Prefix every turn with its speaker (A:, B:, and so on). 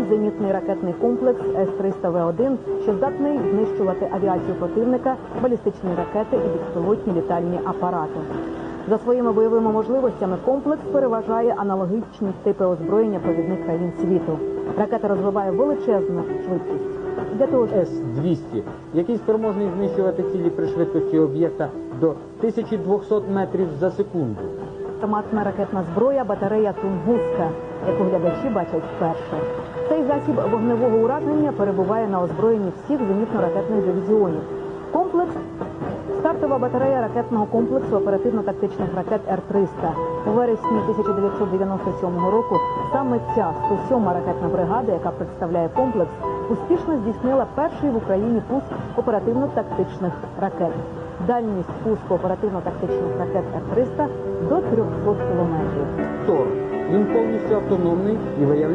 A: новітній зенітний ракетний комплекс С-300В1, що здатний знищувати авіацію противника, балістичні ракети і безпілотні літальні апарати. За своїми бойовими можливостями комплекс переважає аналогічні типи озброєння провідних країн світу. Ракета розвиває величезну швидкість. Для того
B: С-200, який спроможний знищувати цілі при швидкості об'єкта до 1200 метрів за секунду.
A: Автоматна ракетна зброя батарея Тунгуска, яку глядачі бачать вперше. Цей засіб вогневого ураження перебуває на озброєнні всіх зенітно-ракетних дивізіонів. Комплекс стартова батарея ракетного комплексу оперативно-тактичних ракет Р-300. У вересні 1997 року саме ця 107-ма ракетна бригада, яка представляє комплекс, успішно здійснила перший в Україні пуск оперативно-тактичних ракет. Дальність пуску оперативно-тактичних ракет Р-300 до 300 кілометрів.
B: Тор. Він повністю автономний і виявляє